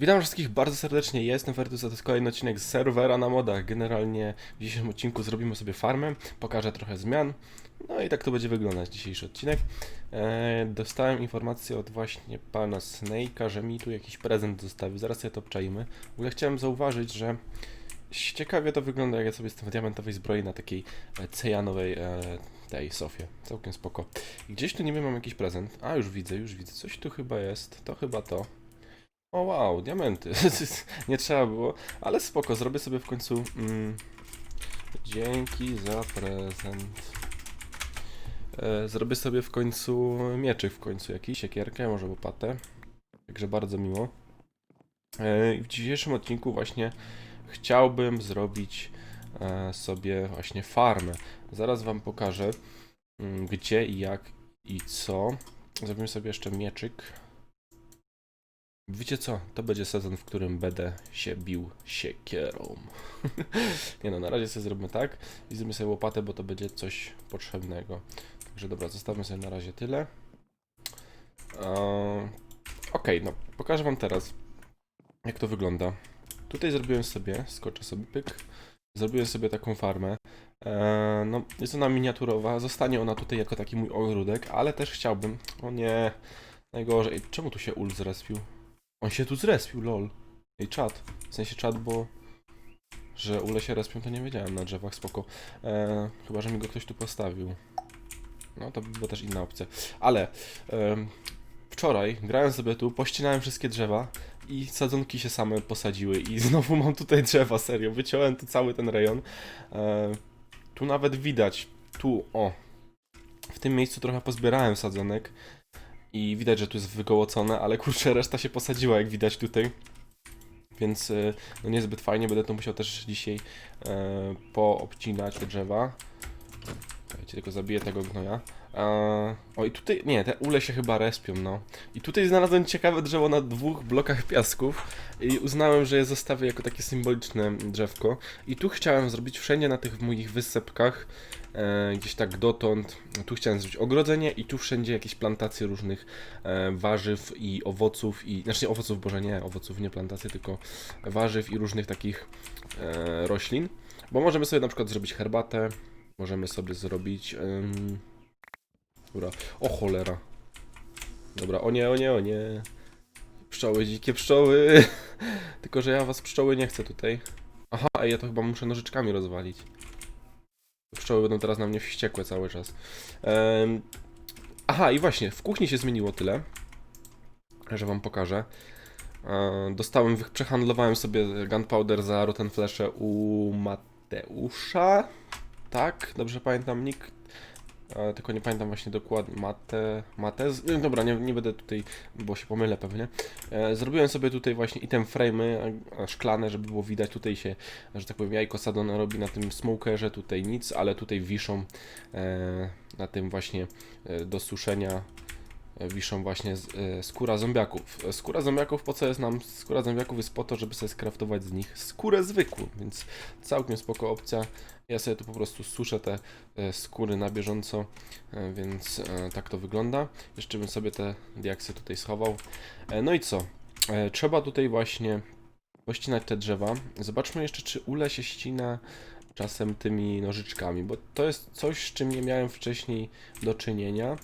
Witam wszystkich bardzo serdecznie, jestem Fertus, to jest kolejny odcinek z serwera na modach. Generalnie w dzisiejszym odcinku zrobimy sobie farmę, pokażę trochę zmian, no i tak to będzie wyglądać dzisiejszy odcinek. Eee, dostałem informację od właśnie pana Snake'a, że mi tu jakiś prezent zostawił, zaraz sobie to obczajmy. W ogóle chciałem zauważyć, że ciekawie to wygląda, jak ja sobie jestem w diamentowej zbroi na takiej e, cejanowej e, tej sofie. Całkiem spoko. I gdzieś tu niby mam jakiś prezent. A, już widzę, już widzę. Coś tu chyba jest. To chyba to. O wow, diamenty. Nie trzeba było, ale spoko, zrobię sobie w końcu. Mm, dzięki za prezent. E, zrobię sobie w końcu mieczyk w końcu jakiś, siekierkę, może łopatę. Także bardzo miło. E, w dzisiejszym odcinku właśnie chciałbym zrobić e, sobie właśnie farmę. Zaraz wam pokażę mm, gdzie jak i co. Zrobimy sobie jeszcze mieczyk. Wiecie co? To będzie sezon, w którym będę się bił siekierą. Nie no, na razie sobie zrobimy tak i zrobimy sobie łopatę, bo to będzie coś potrzebnego. Także dobra, zostawmy sobie na razie tyle. Eee, Okej, no pokażę wam teraz, jak to wygląda. Tutaj zrobiłem sobie, skoczę sobie pyk, zrobiłem sobie taką farmę. Eee, no, jest ona miniaturowa, zostanie ona tutaj jako taki mój ogródek, ale też chciałbym, o nie, najgorzej, czemu tu się ul zrespił? On się tu zrespił, lol. Ej, czat. W sensie czat, bo... Że ule się respią, to nie wiedziałem na drzewach, spoko. Eee, chyba, że mi go ktoś tu postawił. No, to by była też inna opcja. Ale... em, wczoraj grałem sobie tu, pościnałem wszystkie drzewa i sadzonki się same posadziły i znowu mam tutaj drzewa, serio. Wyciąłem tu cały ten rejon. Eee, tu nawet widać, tu, o. W tym miejscu trochę pozbierałem sadzonek. I widać, że tu jest wygołocone, ale kurczę, reszta się posadziła, jak widać tutaj. Więc y, no niezbyt fajnie, będę to musiał też dzisiaj e, poobcinać te drzewa. Czekajcie, tylko zabiję tego gnoja. E, o i tutaj, nie, te ule się chyba respią, no. I tutaj znalazłem ciekawe drzewo na dwóch blokach piasków i uznałem, że je zostawię jako takie symboliczne drzewko. I tu chciałem zrobić wszędzie na tych moich wysepkach, e, gdzieś tak dotąd, tu chciałem zrobić ogrodzenie i tu wszędzie jakieś plantacje różnych e, warzyw i owoców i, znaczy nie owoców, boże nie, owoców nie plantacje, tylko warzyw i różnych takich e, roślin. Bo możemy sobie na przykład zrobić herbatę, możemy sobie zrobić... Dobra, o cholera. Dobra, o nie, o nie, o nie. Pszczoły, dzikie pszczoły. Tylko, że ja was pszczoły nie chcę tutaj. Aha, ej, ja to chyba muszę nożyczkami rozwalić. Pszczoły będą teraz na mnie wściekłe cały czas. Em, aha, i właśnie, w kuchni się zmieniło tyle, że wam pokażę. E, dostałem, przehandlowałem sobie gunpowder za Rotten Flesze u Mateusza. Tak, dobrze pamiętam nick. Tylko nie pamiętam właśnie dokładnie. Mate. Matez. No, dobra, nie, nie będę tutaj, bo się pomylę pewnie. E, zrobiłem sobie tutaj właśnie item frame'y szklane, żeby było widać. Tutaj się, że tak powiem, jajko sadone robi na tym smokerze. Tutaj nic, ale tutaj wiszą e, na tym właśnie e, do suszenia wiszą właśnie z, e, skóra zombiaków. E, Skóra zombiaków, po co jest nam skóra zombiaków? Jest po to, żeby sobie skraftować z nich skórę zwykłą, więc całkiem spoko opcja. Ja sobie tu po prostu suszę te e, skóry na bieżąco, e, więc e, tak to wygląda. Jeszcze bym sobie te diaksy tutaj schował. E, No i co? E, Trzeba tutaj właśnie pościnać te drzewa. Zobaczmy jeszcze, czy ule się ścina czasem tymi nożyczkami, bo to jest coś, z czym nie miałem wcześniej do czynienia,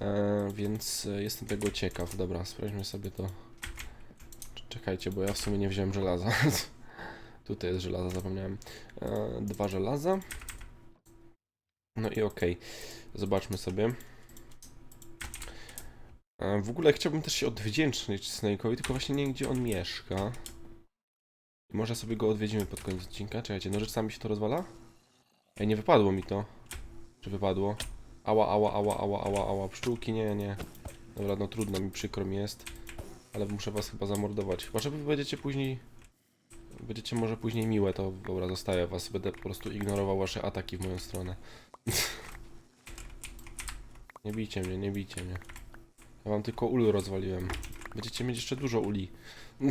e, więc e, jestem tego ciekaw. Dobra, sprawdźmy sobie to. Czekajcie, bo ja w sumie nie wziąłem żelaza. Tutaj jest żelaza, zapomniałem. E, dwa żelaza. No i okej, zobaczmy sobie. W ogóle chciałbym też się odwdzięczyć Snake'owi, tylko właśnie nie wiem, gdzie on mieszka. Może sobie go odwiedzimy pod koniec odcinka. Czekajcie, nożyczkami się to rozwala? Ej, nie wypadło mi to. Czy wypadło? Ała, ała, ała, ała, ała, ała. Pszczółki, nie, nie. Dobra, no trudno mi, przykro mi jest. Ale muszę was chyba zamordować. Chyba, że będziecie później... Będziecie może później miłe, to dobra, zostaję was. Będę po prostu ignorował wasze ataki w moją stronę. nie bijcie mnie, nie bijcie mnie. Ja wam tylko ul rozwaliłem. Będziecie mieć jeszcze dużo uli.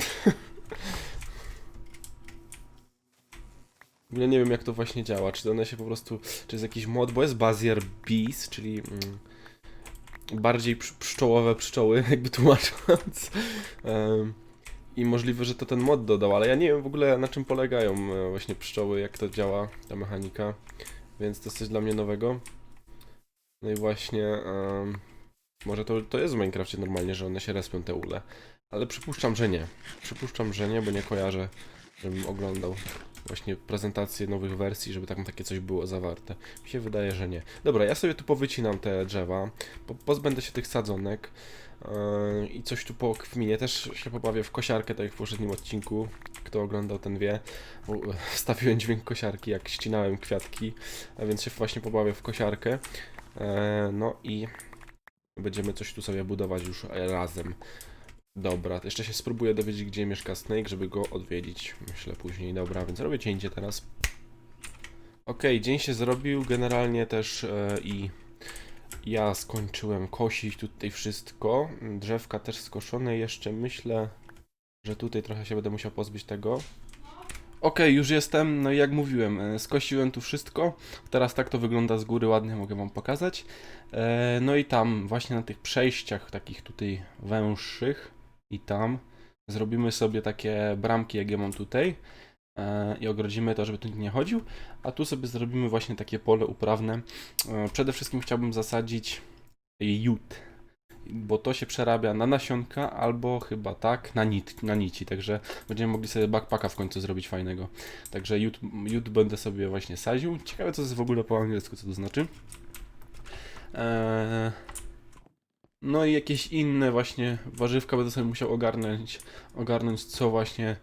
Ogóle nie wiem jak to właśnie działa, czy one się po prostu, czy jest jakiś mod, bo jest Bazier Bees, czyli mm, bardziej psz- pszczołowe pszczoły, jakby tłumacząc. Em, I możliwe, że to ten mod dodał, ale ja nie wiem w ogóle na czym polegają e, właśnie pszczoły, jak to działa, ta mechanika. Więc to jest coś dla mnie nowego. No i właśnie, em, może to, to jest w Minecrafcie normalnie, że one się respią te ule. Ale przypuszczam, że nie. Przypuszczam, że nie, bo nie kojarzę, żebym oglądał właśnie prezentację nowych wersji, żeby tam takie coś było zawarte. Mi się wydaje, że nie. Dobra, ja sobie tu powycinam te drzewa, po, pozbędę się tych sadzonek yy, i coś tu pokminie. Też się pobawię w kosiarkę, tak jak w poprzednim odcinku. Kto oglądał, ten wie. Bo, Wstawiłem dźwięk kosiarki, jak ścinałem kwiatki, a więc się właśnie pobawię w kosiarkę. E, no i będziemy coś tu sobie budować już razem. Dobra, jeszcze się spróbuję dowiedzieć, gdzie mieszka Snake, żeby go odwiedzić. Myślę później. Dobra, więc robię cięcie teraz. Okej, dzień się zrobił. Generalnie też e, i ja skończyłem kosić tutaj wszystko. Drzewka też skoszone. Jeszcze myślę, że tutaj trochę się będę musiał pozbyć tego. Okej, już jestem. No i jak mówiłem, e, skosiłem tu wszystko. Teraz tak to wygląda z góry, ładnie mogę wam pokazać. E, No i tam, właśnie na tych przejściach takich tutaj węższych i tam zrobimy sobie takie bramki, jak ja mam tutaj e, i ogrodzimy to, żeby tu nikt nie chodził, a tu sobie zrobimy właśnie takie pole uprawne. E, Przede wszystkim chciałbym zasadzić jut, bo to się przerabia na nasionka albo chyba tak, na, nit, na nici, także będziemy mogli sobie backpacka w końcu zrobić fajnego. Także jut, jut będę sobie właśnie sadził. Ciekawe co jest w ogóle po angielsku, co to znaczy. Eee, no i jakieś inne właśnie warzywka będę sobie musiał ogarnąć, ogarnąć co właśnie,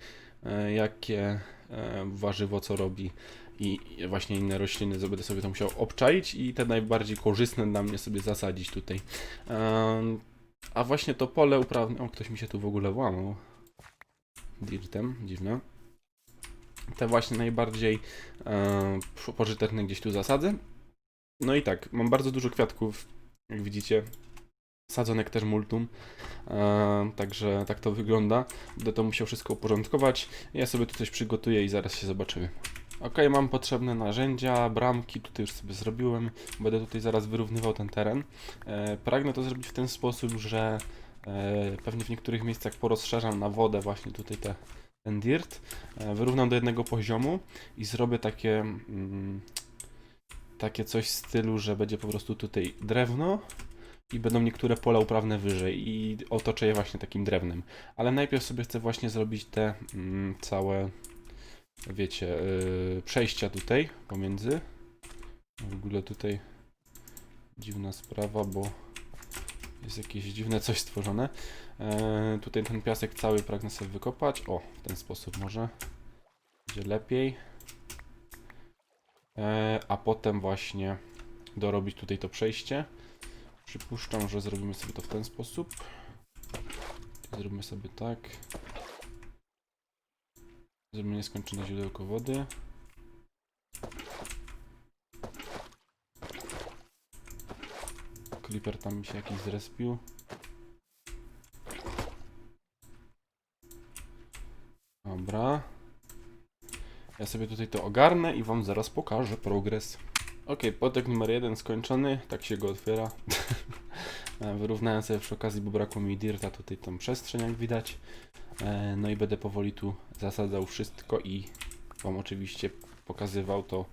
e, jakie e, warzywo co robi i właśnie inne rośliny so- będę sobie to musiał obczaić i te najbardziej korzystne dla mnie sobie zasadzić tutaj. A właśnie to pole uprawne, o ktoś mi się tu w ogóle włamał. Dirtem, dziwne. Te właśnie najbardziej e, po- pożyteczne gdzieś tu zasadzę. No i tak, mam bardzo dużo kwiatków, jak widzicie. Sadzonek też multum. E, także tak to wygląda. Będę to musiał wszystko uporządkować. Ja sobie tu coś przygotuję i zaraz się zobaczymy. Ok, mam potrzebne narzędzia, bramki, tutaj już sobie zrobiłem. Będę tutaj zaraz wyrównywał ten teren. E, pragnę to zrobić w ten sposób, że e, pewnie w niektórych miejscach porozszerzam na wodę właśnie tutaj te, ten dirt. E, wyrównam do jednego poziomu i zrobię takie, mm, takie coś w stylu, że będzie po prostu tutaj drewno i będą niektóre pola uprawne wyżej i otoczę je właśnie takim drewnem. Ale najpierw sobie chcę właśnie zrobić te mm, całe, wiecie, yy, przejścia tutaj pomiędzy. W ogóle tutaj dziwna sprawa, bo jest jakieś dziwne coś stworzone. E, tutaj ten piasek cały pragnę sobie wykopać. O, w ten sposób może. Będzie lepiej. E, a potem właśnie dorobić tutaj to przejście. Przypuszczam, że zrobimy sobie to w ten sposób. Zrobimy sobie tak. Zrobimy nieskończone źródełko wody. Clipper tam mi się jakiś zrespił. Dobra. Ja sobie tutaj to ogarnę i wam zaraz pokażę progres. Ok, potek numer jeden skończony, tak się go otwiera. E, Wyrównałem sobie przy okazji, bo brakło mi dirta, tutaj tą przestrzeń jak widać. E, No i będę powoli tu zasadzał wszystko i wam oczywiście pokazywał to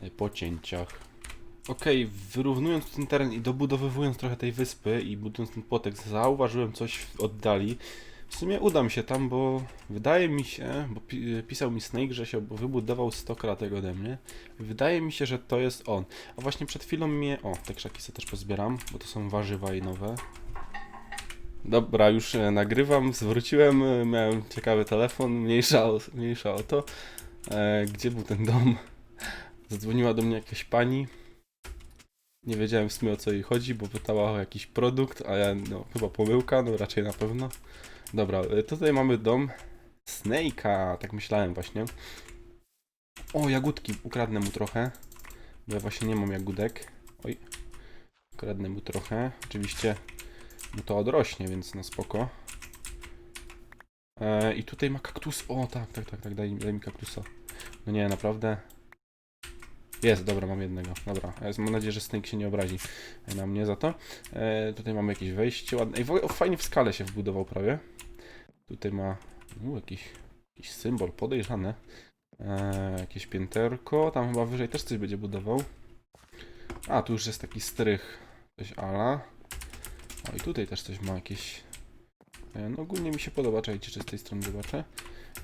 e, po cięciach. Ok, wyrównując ten teren i dobudowywując trochę tej wyspy i budując ten potek, zauważyłem coś w oddali. W sumie uda mi się tam, bo wydaje mi się, bo pi pisał mi Snake, że się wybudował 100 kratek ode mnie. Wydaje mi się, że to jest on. A właśnie przed chwilą mnie... O, te krzaki sobie też pozbieram, bo to są warzywa i nowe. Dobra, już e, nagrywam, zwróciłem, e, miałem ciekawy telefon, mniejsza o, mniejsza o to. E, gdzie był ten dom? Zadzwoniła do mnie jakaś pani. Nie wiedziałem w sumie o co jej chodzi, bo pytała o jakiś produkt, a ja, no, chyba pomyłka, no raczej na pewno. Dobra, e, tutaj mamy dom Snake'a, tak myślałem właśnie. O, jagódki, ukradnę mu trochę, bo ja właśnie nie mam jagódek. Oj, ukradnę mu trochę, oczywiście mu to odrośnie, więc no spoko. E, I tutaj ma kaktus, o tak, tak, tak, tak, daj, daj mi kaktusa. No nie, naprawdę. Jest, dobra, mam jednego. Dobra, mam nadzieję, że Snake się nie obrazi na mnie za to. E, tutaj mamy jakieś wejście ładne. I fajnie w skale się wbudował prawie. Tutaj ma U, jakiś, jakiś symbol podejrzany. E, jakieś pięterko. Tam chyba wyżej też coś będzie budował. A, tu już jest taki strych. Coś ala. O, i tutaj też coś ma jakieś... E, no ogólnie mi się podoba, czekajcie, czy z tej strony zobaczę.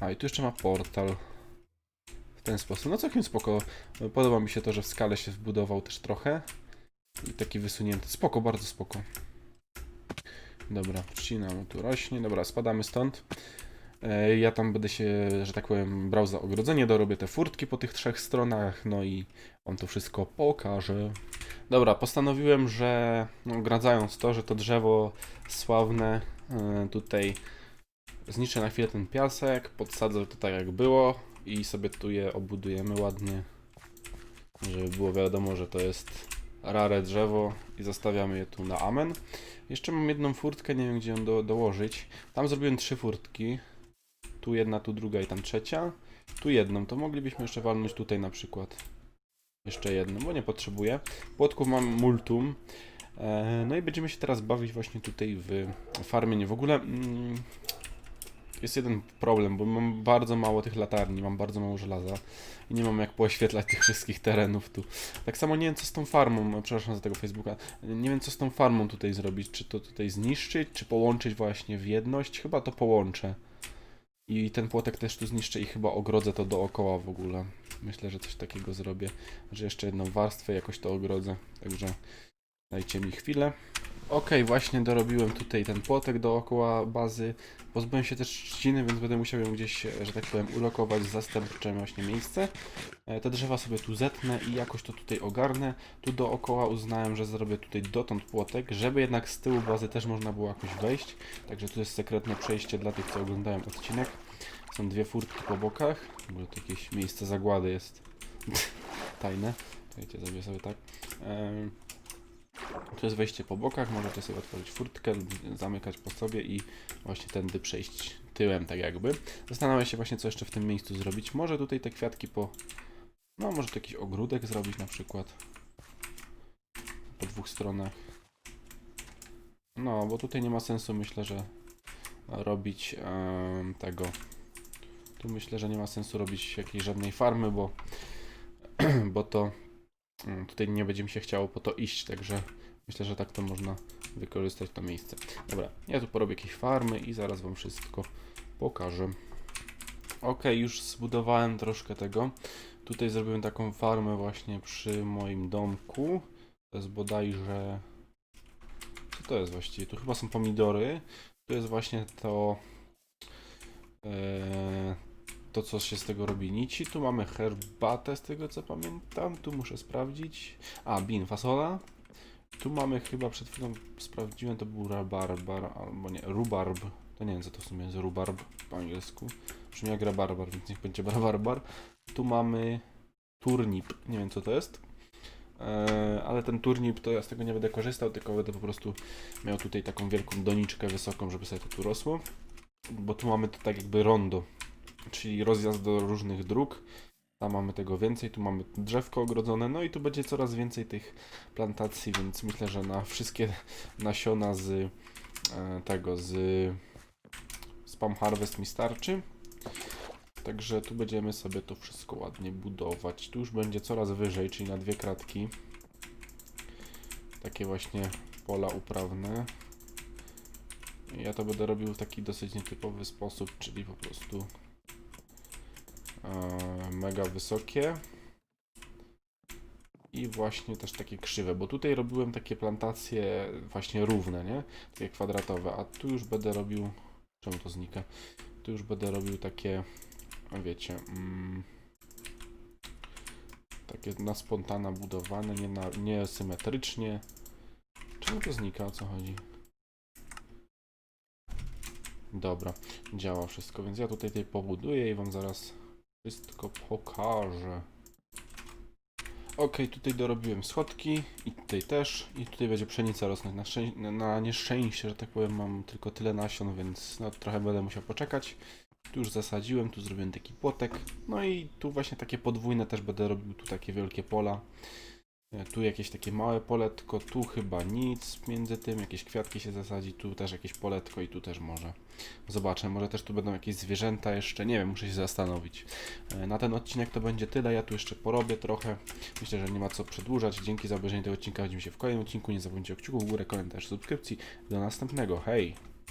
A, i tu jeszcze ma portal. W ten sposób. No całkiem spoko. Podoba mi się to, że w skale się wbudował też trochę. I taki wysunięty. Spoko, bardzo spoko. Dobra, trzcina mu tu rośnie. Dobra, spadamy stąd. E, Ja tam będę się, że tak powiem, brał za ogrodzenie, dorobię te furtki po tych trzech stronach, no i on to wszystko pokaże. Dobra, postanowiłem, że no, ogradzając to, że to drzewo sławne e, tutaj zniszczę na chwilę ten piasek, podsadzę to tak jak było i sobie tu je obudujemy ładnie, żeby było wiadomo, że to jest rare drzewo i zostawiamy je tu na amen. Jeszcze mam jedną furtkę, nie wiem gdzie ją do, dołożyć. Tam zrobiłem trzy furtki. Tu jedna, tu druga i tam trzecia. Tu jedną, to moglibyśmy jeszcze walnąć tutaj na przykład. Jeszcze jedną, bo nie potrzebuję. Płotków mam multum. E, No i będziemy się teraz bawić właśnie tutaj w farmienie. W ogóle mm, jest jeden problem, bo mam bardzo mało tych latarni, mam bardzo mało żelaza i nie mam jak poświetlać tych wszystkich terenów tu. Tak samo nie wiem co z tą farmą, przepraszam za tego Facebooka, nie wiem co z tą farmą tutaj zrobić, czy to tutaj zniszczyć, czy połączyć właśnie w jedność, chyba to połączę. I ten płotek też tu zniszczę i chyba ogrodzę to dookoła w ogóle. Myślę, że coś takiego zrobię, że jeszcze jedną warstwę jakoś to ogrodzę, także dajcie mi chwilę. Okej, właśnie dorobiłem tutaj ten płotek dookoła bazy. Pozbyłem się też trzciny, więc będę musiał ją gdzieś, że tak powiem, ulokować w zastępcze właśnie miejsce. E, Te drzewa sobie tu zetnę i jakoś to tutaj ogarnę. Tu dookoła uznałem, że zrobię tutaj dotąd płotek, żeby jednak z tyłu bazy też można było jakoś wejść. Także tu jest sekretne przejście dla tych, co oglądają odcinek. Są dwie furtki po bokach. W ogóle to jakieś miejsce zagłady jest tajne. Czekajcie, zrobię sobie tak. Tu jest wejście po bokach, możecie sobie otworzyć furtkę lub zamykać po sobie i właśnie tędy przejść tyłem tak jakby. Zastanawiam się właśnie co jeszcze w tym miejscu zrobić. Może tutaj te kwiatki po... No może tu jakiś ogródek zrobić na przykład. Po dwóch stronach. No, bo tutaj nie ma sensu myślę, że robić tego. Tu myślę, że nie ma sensu robić jakiejś żadnej farmy, bo, bo to Mm, Tutaj nie będzie mi się chciało po to iść, także myślę, że tak to można wykorzystać to miejsce. Dobra, ja tu porobię jakieś farmy i zaraz Wam wszystko pokażę. Ok, już zbudowałem troszkę tego. Tutaj zrobiłem taką farmę właśnie przy moim domku. To jest bodajże... Co to jest właściwie? Tu chyba są pomidory. Tu jest właśnie to... Eee, to, co się z tego robi nici. Tu mamy herbatę, z tego co pamiętam. Tu muszę sprawdzić. A, bin, fasola. Tu mamy chyba przed chwilą sprawdziłem, to był rabarbar, albo nie, rubarb. To nie wiem, co to w sumie jest rubarb po angielsku. Brzmi jak rabarbar, więc niech będzie rabarbar. Tu mamy turnip. Nie wiem, co to jest. Eee, ale ten turnip to ja z tego nie będę korzystał, tylko będę po prostu miał tutaj taką wielką doniczkę wysoką, żeby sobie to tu rosło. Bo tu mamy to tak jakby rondo, czyli rozjazd do różnych dróg. Tam mamy tego więcej, tu mamy drzewko ogrodzone, no i tu będzie coraz więcej tych plantacji, więc myślę, że na wszystkie nasiona z e, tego, z Spam Harvest mi starczy. Także tu będziemy sobie to wszystko ładnie budować. Tu już będzie coraz wyżej, czyli na dwie kratki. Takie właśnie pola uprawne. Ja to będę robił w taki dosyć nietypowy sposób, czyli po prostu mega wysokie i właśnie też takie krzywe, bo tutaj robiłem takie plantacje właśnie równe, nie? Takie kwadratowe, a tu już będę robił, czemu to znika? Tu już będę robił takie, wiecie, mm, takie na spontana budowane, nie, na, nie symetrycznie. Czemu to znika, o co chodzi? Dobra, działa wszystko, więc ja tutaj tej pobuduję i wam zaraz wszystko pokażę. Ok, tutaj dorobiłem schodki i tutaj też. I tutaj będzie pszenica rosnąć. Na, na nieszczęście, że tak powiem, mam tylko tyle nasion, więc no, trochę będę musiał poczekać. Tu już zasadziłem, tu zrobiłem taki płotek. No i tu właśnie takie podwójne też będę robił, tu takie wielkie pola. E, Tu jakieś takie małe poletko, tu chyba nic między tym, jakieś kwiatki się zasadzi, tu też jakieś poletko i tu też może. Zobaczę, może też tu będą jakieś zwierzęta jeszcze, nie wiem, muszę się zastanowić. E, Na ten odcinek to będzie tyle, ja tu jeszcze porobię trochę. Myślę, że nie ma co przedłużać. Dzięki za obejrzenie tego odcinka, widzimy się w kolejnym odcinku. Nie zapomnijcie o kciuku w górę, komentarz, subskrypcji. Do następnego, hej!